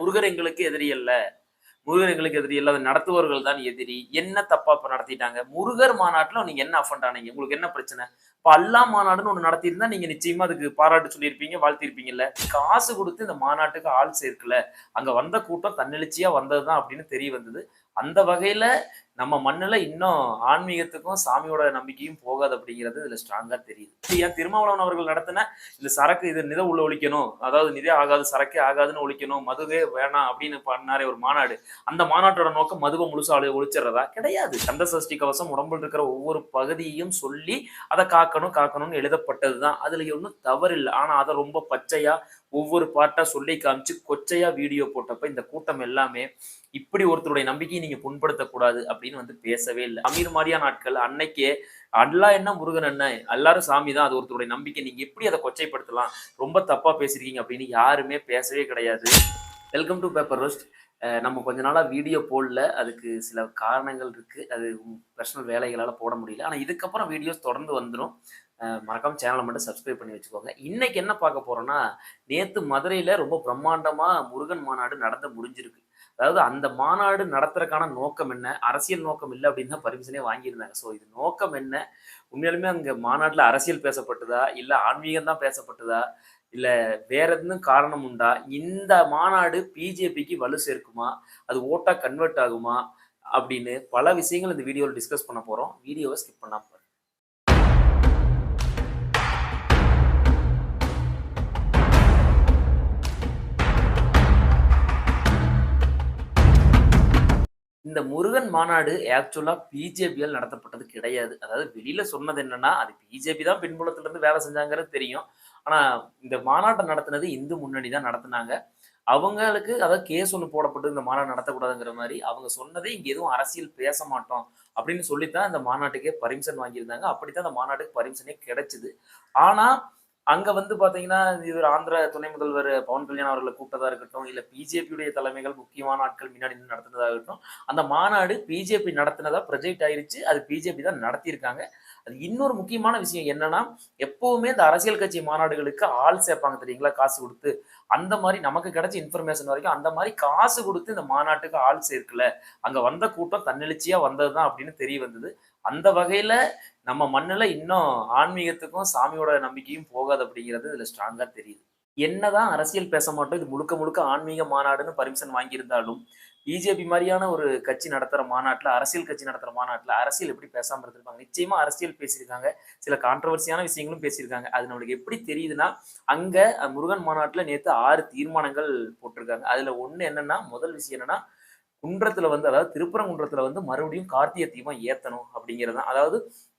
முருகர் எங்களுக்கு எதிரி அல்ல. முருகர் எங்களுக்கு எதிரி இல்லாத நடத்துவர்கள் தான் எதிரி. என்ன தப்பா இப்ப நடத்திட்டாங்க? முருகர் மாநாட்டுல நீங்க என்ன அஃபண்ட் ஆனீங்க? உங்களுக்கு என்ன பிரச்சனை? இப்ப அல்லா மாநாடுன்னு ஒண்ணு நடத்தியிருந்தா நீங்க நிச்சயமா அதுக்கு பாராட்டு சொல்லியிருப்பீங்க வாழ்த்திருப்பீங்கல்ல காசு கொடுத்து இந்த மாநாட்டுக்கு ஆள் சேர்க்கல. அங்க வந்த கூட்டம் தன்னெழுச்சியா வந்ததுதான் அப்படின்னு தெரிய வந்தது. அந்த வகையில நம்ம மண்ணில் இன்னும் ஆன்மீகத்துக்கும் சாமியோட நம்பிக்கையும் போகாது அப்படிங்கிறது இதில் ஸ்ட்ராங்காக தெரியுது. ஏன் திருமாவளவன் அவர்கள் நடத்தின இந்த சரக்கு இது நிதை உள்ள ஒழிக்கணும் அதாவது நிதே ஆகாது சரக்கே ஆகாதுன்னு ஒழிக்கணும் மதுவே வேணாம் அப்படின்னு பண்ணாரே ஒரு மாநாடு. அந்த மாநாட்டோட நோக்கம் மதுவை முழுசா ஒளி- ஒழிச்சிடுறதா? கிடையாது. கந்த சஷ்டி கவசம் உடம்புல இருக்கிற ஒவ்வொரு பகுதியையும் சொல்லி அதை காக்கணும் காக்கணும்னு எழுதப்பட்டதுதான். அதில் ஒன்றும் தவறு இல்லை அதை ரொம்ப பச்சையாக ஒவ்வொரு பாட்டாக சொல்லி காமிச்சு கொச்சையாக வீடியோ போட்டப்ப இந்த கூட்டம் எல்லாமே இப்படி ஒருத்தருடைய நம்பிக்கையை நீங்கள் புண்படுத்தக்கூடாது அப்படின்னு வந்து பேசவே இல்லை. அமீர் மாரியா நாட்கள் அன்னைக்கே அல்லா என்ன முருகன் என்ன எல்லாரும் சாமி தான் அது ஒருத்தருடைய நம்பிக்கை. நீங்க எப்படி அதை கொச்சைப்படுத்தலாம்? ரொம்ப தப்பா பேசிருக்கீங்க அப்படின்னு யாருமே பேசவே கிடையாது. வெல்கம் டு பேப்பர் ரோஸ்ட் நம்ம கொஞ்ச நாளா வீடியோ போடல. அதுக்கு சில காரணங்கள் இருக்கு. அது பர்சனல் வேலைகளால போட முடியல. ஆனா இதுக்கப்புறம் வீடியோஸ் தொடர்ந்து வந்துடும் மறக்காம சேனலை மட்டும் சப்ஸ்கிரைப் பண்ணி வச்சுக்கோங்க. இன்னைக்கு என்ன பார்க்க போறோம்னா நேத்து மதுரையில ரொம்ப பிரம்மாண்டமா முருகன் மாநாடு நடந்து முடிஞ்சிருக்கு. அதாவது அந்த மாநாடு நடத்துறதுக்கான நோக்கம் என்ன? அரசியல் நோக்கம் இல்லை அப்படின்னு தான் பர்மிஷனே வாங்கியிருந்தாங்க. ஸோ இது நோக்கம் என்ன? உண்மையாலுமே அங்கே மாநாட்டில் அரசியல் பேசப்பட்டதா? இல்லை ஆன்மீகம் தான் பேசப்பட்டதா? இல்லை வேற எதுவும் காரணம் உண்டா? இந்த மாநாடு பிஜேபிக்கு வலு சேர்க்குமா? அது ஓட்டாக கன்வெர்ட் ஆகுமா? அப்படின்னு பல விஷயங்கள் இந்த வீடியோவில் டிஸ்கஸ் பண்ண போகிறோம் வீடியோவை ஸ்கிப் பண்ணாம இந்த முருகன் மாநாடு ஆக்சுவலா பிஜேபியால் நடத்தப்பட்டது கிடையாது. அதாவது வெளியில சொன்னது என்னன்னா அது பிஜேபி தான் பின்புலத்துல இருந்து வேலை செஞ்சாங்கிறது தெரியும். ஆனா இந்த மாநாட்டை நடத்தினது இந்து முன்னணி தான் நடத்தினாங்க. அவங்களுக்கு அதாவது கேஸ் ஒன்று போடப்பட்டு இந்த மாநாடு நடத்தக்கூடாதுங்கிற மாதிரி அவங்க சொன்னதே இங்கே எதுவும் அரசியல் பேச மாட்டோம் அப்படின்னு சொல்லித்தான் இந்த மாநாட்டுக்கே பர்மிஷன் வாங்கியிருந்தாங்க. அப்படித்தான் அந்த மாநாட்டுக்கு பர்மிஷனே கிடைச்சிது. ஆனால் அங்க வந்து பாத்தீங்கன்னா இவர் ஆந்திர துணை முதல்வர் பவன் கல்யாண் அவர்களை கூப்பிட்டதா இருக்கட்டும் இல்ல பிஜேபியுடைய தலைமைகள் முக்கியமான ஆட்கள் முன்னாடி நின்று நடத்தினதா இருக்கட்டும் அந்த மாநாடு பிஜேபி நடத்தினதா ப்ரொஜெக்ட் ஆயிருச்சு அது பிஜேபி தான் நடத்தியிருக்காங்க. அது இன்னொரு முக்கியமான விஷயம் என்னன்னா எப்பவுமே இந்த அரசியல் கட்சி மாநாடுகளுக்கு ஆள் சேர்ப்பாங்க தெரியுங்களா? காசு கொடுத்து. அந்த மாதிரி நமக்கு கிடைச்ச இன்ஃபர்மேஷன் வரைக்கும் அந்த மாதிரி காசு கொடுத்து இந்த மாநாட்டுக்கு ஆள் சேர்க்கல. அங்க வந்த கூட்டம் தன்னெழுச்சியா வந்ததுதான் அப்படின்னு தெரிய வந்தது. அந்த வகையில நம்ம மண்ணில் இன்னும் ஆன்மீகத்துக்கும் சாமியோட நம்பிக்கையும் போகாது அப்படிங்கிறது இதில் ஸ்ட்ராங்காக தெரியுது. என்னதான் அரசியல் பேச மாட்டோம் இது முழுக்க முழுக்க ஆன்மீக மாநாடுன்னு பர்மிஷன் வாங்கியிருந்தாலும் பிஜேபி மாதிரியான ஒரு கட்சி நடத்துகிற மாநாட்டில் அரசியல் கட்சி நடத்துகிற மாநாட்டில் அரசியல் எப்படி பேசாமல் இருந்திருப்பாங்க? நிச்சயமா அரசியல் பேசியிருக்காங்க. சில கான்ட்ரவர்சியான விஷயங்களும் பேசியிருக்காங்க. அது நம்மளுக்கு எப்படி தெரியுதுன்னா அங்கே முருகன் மாநாட்டில் நேற்று ஆறு தீர்மானங்கள் போட்டிருக்காங்க. அதில் ஒன்று என்னன்னா முதல் விஷயம் என்னன்னா குன்றத்துல வந்து அதாவது திருப்பரங்குன்றத்துல வந்து மறுபடியும் கார்த்திகை தீபம் ஏத்தணும் அப்படிங்கிறது தான். அதாவது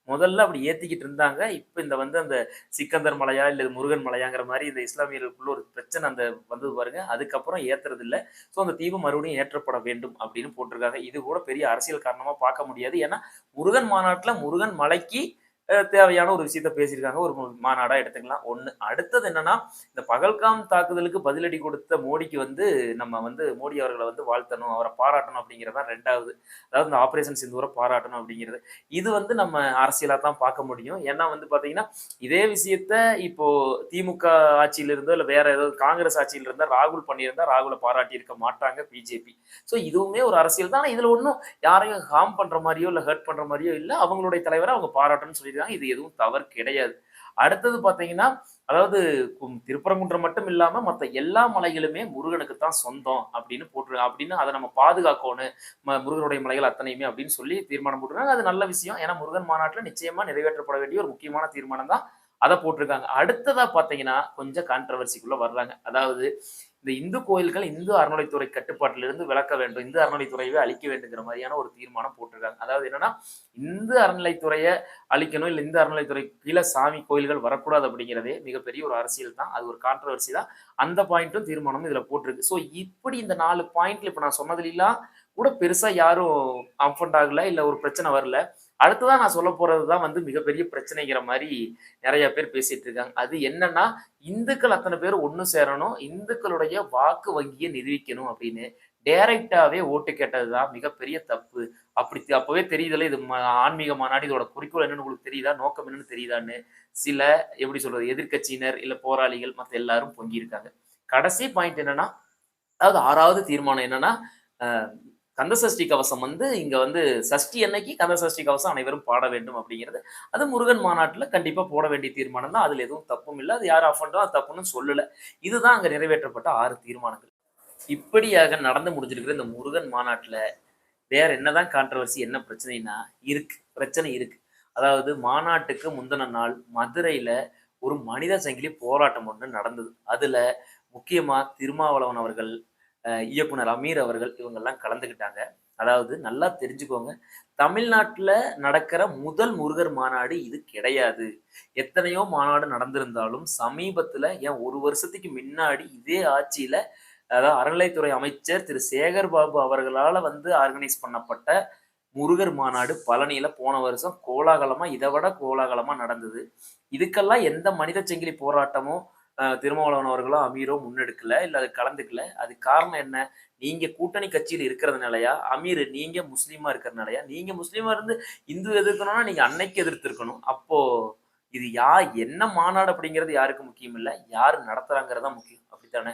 முதல்ல அப்படி ஏத்திக்கிட்டு இருந்தாங்க. இப்போ இந்த வந்து அந்த சிக்கந்தர் மலையா இல்லை இது முருகன் மலையாங்கிற மாதிரி இந்த இஸ்லாமியர்களுக்குள்ள ஒரு பிரச்சனை அந்த வந்தது பாருங்க. அதுக்கப்புறம் ஏத்துறது இல்லை ஸோ அந்த தீபம் மறுபடியும் ஏற்றப்பட வேண்டும் அப்படின்னு போட்டிருக்காங்க. இது கூட பெரிய அரசியல் காரணமா பார்க்க முடியாது. ஏன்னா முருகன் மாநாட்டில் முருகன் மலைக்கு தேவையான ஒரு விஷயத்த பேசியிருக்காங்க. ஒரு மாநாடா எடுத்துக்கலாம். ஒன்று அடுத்தது என்னன்னா இந்த பகல்காம் தாக்குதலுக்கு பதிலடி கொடுத்த மோடிக்கு வந்து நம்ம வந்து மோடி அவர்களை வந்து வாழ்த்தணும் அவரை பாராட்டணும் அப்படிங்கிறது தான் ரெண்டாவது. அதாவது இந்த ஆபரேஷன் சிந்தூரை பாராட்டணும் அப்படிங்கிறது. இது வந்து நம்ம அரசியலாக தான் பார்க்க முடியும். ஏன்னா வந்து பார்த்தீங்கன்னா இதே விஷயத்த இப்போ திமுக ஆட்சியில் இருந்தோ இல்லை வேற ஏதாவது காங்கிரஸ் ஆட்சியில் இருந்தால் ராகுல் பண்ணியிருந்தா ராகுலை பாராட்டி இருக்க மாட்டாங்க பிஜேபி ஸோ இதுவுமே ஒரு அரசியல் தான். ஆனால் இதில் ஒன்றும் யாரையும் ஹார்ம் பண்ற மாதிரியோ இல்லை ஹர்ட் பண்ணுற மாதிரியோ இல்லை அவங்களுடைய தலைவரை அவங்க பாராட்டணும்னு சொல்லியிருக்காங்க. இது எதுவும் தவறு கிடையாது. அடுத்தது பார்த்தீங்கன்னா அதாவது திருப்பரங்குன்றம் மட்டும் இல்லாமல் மற்ற எல்லா மலைகளுமே முருகனுக்கு தான் சொந்தம் அப்படின்னு போட்டுருக்காங்க. அப்படின்னு அதை நம்ம பாதுகாக்கணும். முருகனுடைய மலைகள் அத்தனையுமே அப்படின்னு சொல்லி தீர்மானம் போட்டுருக்காங்க. அது நல்ல விஷயம். ஏன்னா முருகன் மாநாட்டில் நிச்சயமாக நிறைவேற்றப்பட வேண்டிய ஒரு முக்கியமான தீர்மானம் தான் அதை போட்டிருக்காங்க. அடுத்ததாக பார்த்தீங்கன்னா கொஞ்சம் கான்ட்ரவர்சிக்குள்ளே வர்றாங்க. அதாவது இந்த இந்து கோயில்கள் இந்து அறநிலைத்துறை கட்டுப்பாட்டிலிருந்து விளக்க வேண்டும் இந்து அறநிலைத்துறையவே அழிக்க வேண்டுங்கிற மாதிரியான ஒரு தீர்மானம் போட்டிருக்காங்க. அதாவது என்னன்னா இந்து அறநிலைத்துறையை அழிக்கணும் இல்லை இந்து அறநிலைத்துறை கீழே சாமி கோயில்கள் வரக்கூடாது அப்படிங்கிறதே மிகப்பெரிய ஒரு அரசியல் தான். அது ஒரு கான்ட்ரவர்சி தான். அந்த பாயிண்ட்டும் தீர்மானமும் இதில் போட்டிருக்கு. ஸோ இப்படி இந்த நாலு பாயிண்ட்ல இப்போ நான் சொன்னதுலாம் கூட பெருசாக யாரும் அம்ஃபண்ட் ஆகலை இல்லை ஒரு பிரச்சனை வரல. அடுத்ததான் நான் சொல்ல போறது தான் வந்து மிகப்பெரிய பிரச்சனைங்கிற மாதிரி நிறைய பேர் பேசிட்டு இருக்காங்க. அது என்னன்னா இந்துக்கள் அத்தனை பேர் ஒன்று சேரணும் இந்துக்களுடைய வாக்கு வங்கியை நிரூபிக்கணும் அப்படின்னு. டைரக்டாவே ஓட்டு கேட்டதுதான் மிகப்பெரிய தப்பு. அப்படி அப்பவே தெரியுதுல இது ஆன்மீக மாநாடு இதோட குறிக்கோள் என்னன்னு உங்களுக்கு தெரியுதா நோக்கம் என்னன்னு தெரியுதான்னு. சில எப்படி சொல்றது எதிர்க்கட்சியினர் இல்ல போராளிகள் மற்ற எல்லாரும் பொங்கியிருக்காங்க. கடைசி பாயிண்ட் என்னன்னா அதாவது ஆறாவது தீர்மானம் என்னன்னா கந்தசஷ்டி கந்த சஷ்டி கவசம் வந்து இங்க வந்து சஷ்டி அன்னைக்கு கந்த சஷ்டி கவசம் அனைவரும் பாட வேண்டும் அப்படிங்கிறது. அது முருகன் மாநாட்டில் கண்டிப்பா போட வேண்டிய தீர்மானம் தான். அதுல எதுவும் தப்பும் இல்லை. அது யார் ஆஃப் அது தப்புன்னு சொல்லல. இதுதான் அங்க நிறைவேற்றப்பட்ட ஆறு தீர்மானங்கள். இப்படியாக நடந்து முடிஞ்சிருக்கிற இந்த முருகன் மாநாட்டில் வேற என்னதான் கான்ட்ரவர்சி என்ன பிரச்சனைனா இருக்கு. பிரச்சனை இருக்கு. அதாவது மாநாட்டுக்கு முந்தின நாள் மதுரையில ஒரு மனித சங்கிலி போராட்டம் ஒன்று நடந்தது. அதுல முக்கியமா திருமாவளவன் அவர்கள் இயக்குனர் அமீர் அவர்கள் இவங்கெல்லாம் கலந்துக்கிட்டாங்க அதாவது நல்லா தெரிஞ்சுக்கோங்க. தமிழ்நாட்டில் நடக்கிற முதல் முருகர் மாநாடு இது கிடையாது. எத்தனையோ மாநாடு நடந்திருந்தாலும் சமீபத்தில் ஏன் ஒரு வருஷத்துக்கு முன்னாடி இதே ஆட்சியில் அதாவது அறநிலைத்துறை அமைச்சர் திரு. சேகர் பாபு அவர்களால் வந்து ஆர்கனைஸ் பண்ணப்பட்ட முருகர் மாநாடு பழனியில போன வருஷம் கோலாகலமா இதை விட கோலாகலமா நடந்தது. இதுக்கெல்லாம் எந்த மனித செங்கிலி போராட்டமோ திருமாவளவன் அவர்களோ அமீரோ முன்னெடுக்கல இல்லை அது கலந்துக்கல. அது காரணம் என்ன? நீங்க கூட்டணி கட்சியில் இருக்கிறதுனாலயா? அமீர் நீங்க முஸ்லீமா இருக்கிறதுனாலயா? நீங்க முஸ்லீமா இருந்து இந்து எதிர்க்கணும்னா நீங்க அன்னைக்கு எதிர்த்திருக்கணும். அப்போ இது யா என்ன மாநாடு அப்படிங்கிறது யாருக்கு முக்கியம் இல்லை. யார் நடத்துறாங்கிறது தான் முக்கியம். அப்படித்தானே?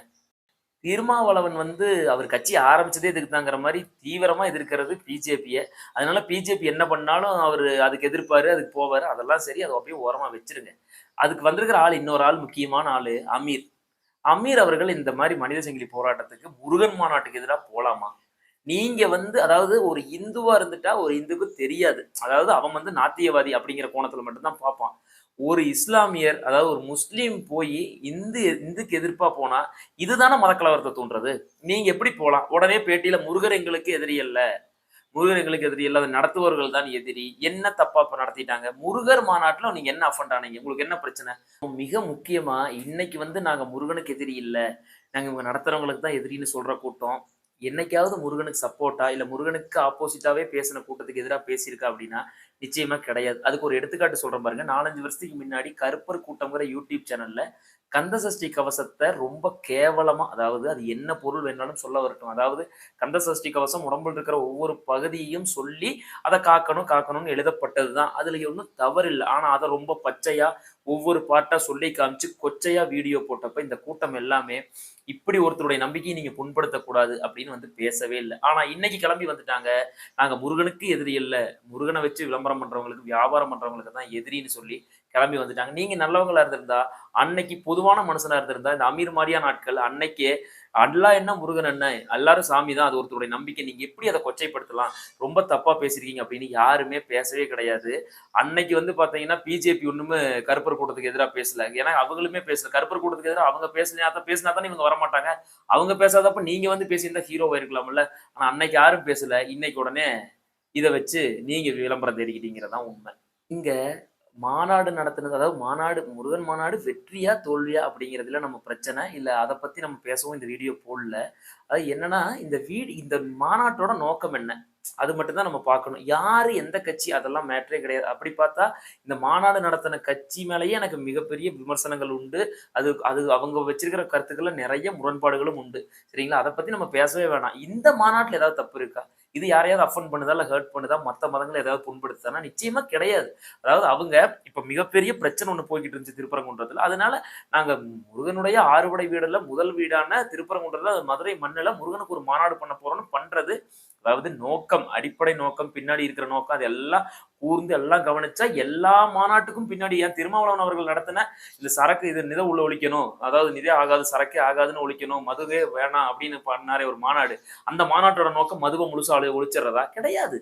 திருமாவளவன் வந்து அவர் கட்சி ஆரம்பிச்சதே இதுக்கு தாங்கிற மாதிரி தீவிரமா எதிர்க்கிறது பிஜேபியை. அதனால பிஜேபி என்ன பண்ணாலும் அவர் அதுக்கு எதிர்ப்பாரு அதுக்கு போவாரு. அதெல்லாம் சரி அதை அப்படியே ஓரமா வச்சிருங்க. அதுக்கு வந்திருக்கிற ஆள் இன்னொரு ஆள் முக்கியமான ஆள் அமீர். அமீர் அவர்கள் இந்த மாதிரி மனித சங்கிலி போராட்டத்துக்கு முருகன் மாநாட்டுக்கு எதிராக போலாமா? நீங்க வந்து அதாவது ஒரு இந்துவா இருந்துட்டா ஒரு இந்துக்கு தெரியாது. அதாவது அவன் வந்து நாத்தியவாதி அப்படிங்கிற கோணத்துல மட்டும்தான் பார்ப்பான். ஒரு இஸ்லாமியர் அதாவது ஒரு முஸ்லீம் போய் இந்து இந்துக்கு எதிர்ப்பா போனா இதுதானே மதக்கலவரத்தை தூண்டுறது? நீங்க எப்படி போலாம்? உடனே பேட்டியில முருகர் எங்களுக்கு எதிரி அல்ல. முருகர்களுக்கு எதிரி இல்லாத நடத்துபவர்கள் தான் எதிரி. என்ன தப்பா இப்ப நடத்திட்டாங்க? முருகர் மாநாட்டில் நீங்க என்ன அஃபண்ட் ஆனீங்க? உங்களுக்கு என்ன பிரச்சனை? மிக முக்கியமா இன்னைக்கு வந்து நாங்க முருகனுக்கு எதிரி இல்லை. நாங்க இவங்க நடத்துறவங்களுக்கு தான் எதிரின்னு சொல்ற கூட்டம். என்னைக்காவது முருகனுக்கு சப்போர்ட்டா இல்ல முருகனுக்கு ஆப்போசிட்டாவே பேசின கூட்டத்துக்கு எதிராக பேசியிருக்கா அப்படின்னா நிச்சயமா கிடையாது. அதுக்கு ஒரு எடுத்துக்காட்டு சொல்றேன் பாருங்க. நாலஞ்சு வருஷத்துக்கு முன்னாடி கருப்பர் கூட்டம்ங்கிற யூடியூப் சேனல்ல கந்த சஷ்டி கவசத்தை ரொம்ப கேவலமா அதாவது அது என்ன பொருள் வேணாலும் சொல்ல வரட்டும். அதாவது கந்த சஷ்டி கவசம் உடம்புல இருக்கிற ஒவ்வொரு பகுதியையும் சொல்லி அதை காக்கணும் காக்கணும்னு எழுதப்பட்டது தான் அதுல ஒன்றும் தவறு இல்லை ஆனா அதை ரொம்ப பச்சையா ஒவ்வொரு பாட்டா சொல்லி காமிச்சு கொச்சையா வீடியோ போட்டப்ப இந்த கூட்டம் எல்லாமே இப்படி ஒருத்தருடைய நம்பிக்கையை நீங்க புண்படுத்தக்கூடாது அப்படின்னு வந்து பேசவே இல்லை. ஆனா இன்னைக்கு கிளம்பி வந்துட்டாங்க. நாங்க முருகனுக்கு எதிரி இல்லை. முருகனை வச்சு விளம்பரம் பண்றவங்களுக்கு வியாபாரம் பண்றவங்களுக்கு தான் எதிரின்னு சொல்லி கிளம்பி வந்துட்டாங்க. நீங்க நல்லவங்களா இருந்திருந்தா அன்னைக்கு பொதுவான மனுஷனா இருந்திருந்தா இந்த அமீர் மாதிரியான நாட்கள் அன்னைக்கே அல்லா என்ன முருகன் என்ன? எல்லாரும் சாமி தான். அது ஒருத்தருடைய நம்பிக்கை. நீங்க எப்படி அதை கொச்சைப்படுத்தலாம்? ரொம்ப தப்பா பேசிருக்கீங்க அப்படின்னு யாருமே பேசவே கிடையாது. அன்னைக்கு வந்து பாத்தீங்கன்னா பிஜேபி ஒண்ணுமே கருப்பர் கூட்டத்துக்கு எதிராக பேசல. ஏன்னா அவங்களுமே பேசல. கருப்பர் கூட்டத்துக்கு எதிராக அவங்க பேசினா தான் பேசினா தானே இவங்க வரமாட்டாங்க? அவங்க பேசாதப்ப நீங்க வந்து பேசியிருந்தா ஹீரோவா இருக்கலாம்ல ஆனா அன்னைக்கு யாரும் பேசல. இன்னைக்கு உடனே இதை வச்சு நீங்க விளம்பரம் தெரிவிக்கிட்டீங்கிறதான் உண்மை. இங்க மாநாடு நடத்துனது அதாவது மாநாடு முருகன் மாநாடு வெற்றியா தோல்வியா அப்படிங்கிறதுல நம்ம பிரச்சனை. இல்லை அதை பத்தி நம்ம பேசவும் இந்த வீடியோ போடல. அது என்னன்னா இந்த வீடு இந்த மாநாட்டோட நோக்கம் என்ன? அது மட்டும் தான் நம்ம பார்க்கணும். யாரு எந்த கட்சி அதெல்லாம் மேட்டரே கிடையாது. அப்படி பார்த்தா இந்த மாநாடு நடத்தின கட்சி மேலேயே எனக்கு மிகப்பெரிய விமர்சனங்கள் உண்டு. அது அது அவங்க வச்சிருக்கிற கருத்துக்கள்ல நிறைய முரண்பாடுகளும் உண்டு. சரிங்களா? அதை பத்தி நம்ம பேசவே வேணாம். இந்த மாநாட்டில் ஏதாவது தப்பு இருக்கா? இது யாரையாவது அஃபன் பண்ணுதா இல்லை ஹர்ட் பண்ணுதா? மற்ற மதங்களை ஏதாவது புண்படுத்துதானா? நிச்சயமா கிடையாது. அதாவது அவங்க இப்ப மிகப்பெரிய பிரச்சனை ஒன்று போய்கிட்டு இருந்துச்சு திருப்பரங்குன்றத்தில். அதனால நாங்க முருகனுடைய ஆறுபடை வீடுல முதல் வீடான திருப்பரங்குன்றத்துல அது மதுரை மண்ணுல முருகனுக்கு ஒரு மாநாடு பண்ண போறோம்னு பண்றது அதாவது நோக்கம் அடிப்படை நோக்கம் பின்னாடி இருக்கிற நோக்கம் அது எல்லாம் கூர்ந்து எல்லாம் கவனிச்சா எல்லா மாநாட்டுக்கும் பின்னாடி ஏன் திருமாவளவன் அவர்கள் நடத்தின இந்த சரக்கு இது நித உள்ள ஒழிக்கணும் அதாவது நிதே ஆகாது சரக்கே ஆகாதுன்னு ஒழிக்கணும் மதுவே வேணாம் அப்படின்னு பண்ணாரே ஒரு மாநாடு. அந்த மாநாட்டோட நோக்கம் மதுவை முழுசா ஒழிச்சிடுறதா? கிடையாது.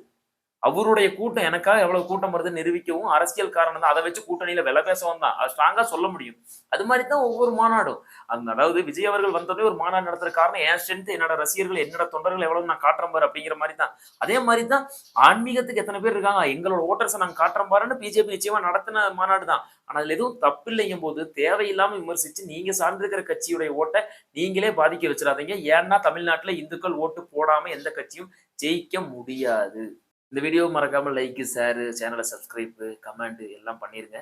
அவருடைய கூட்டம் எனக்காக எவ்வளவு கூட்டம் வருது நிரூபிக்கவும் அரசியல் காரணம் தான். அதை வச்சு கூட்டணியில விலை பேசவும் தான். அது ஸ்ட்ராங்கா சொல்ல முடியும். அது மாதிரி தான் ஒவ்வொரு மாநாடும். அந்த அதாவது விஜய் அவர்கள் வந்ததே ஒரு மாநாடு நடத்துற காரணம் என் ஸ்ட்ரென்த் என்னோட ரசிகர்கள் என்னோட தொண்டர்கள் எவ்வளவு நான் காட்டுறேன் பாரு அப்படிங்கிற மாதிரி தான் அதே மாதிரி தான் ஆன்மீகத்துக்கு எத்தனை பேர் இருக்காங்க? எங்களோட ஓட்டர்ஸை நாங்க காட்டுறோம் பாருன்னு பிஜேபி நிச்சயமா நடத்தின மாநாடு தான். ஆனா அதுல எதுவும் தப்பு இல்லைங்கும் போது தேவையில்லாம விமர்சிச்சு நீங்க சார்ந்திருக்கிற கட்சியுடைய ஓட்டை நீங்களே பாதிக்க வச்சிடாதீங்க. ஏன்னா தமிழ்நாட்டுல இந்துக்கள் ஓட்டு போடாம எந்த கட்சியும் ஜெயிக்க முடியாது. இந்த வீடியோ மறக்காமல் லைக்கு ஷேரு சேனலை சப்ஸ்கிரைப்பு கமெண்ட் எல்லாம் பண்ணிடுங்க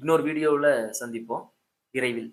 இன்னொரு வீடியோவில் சந்திப்போம். விரைவில்.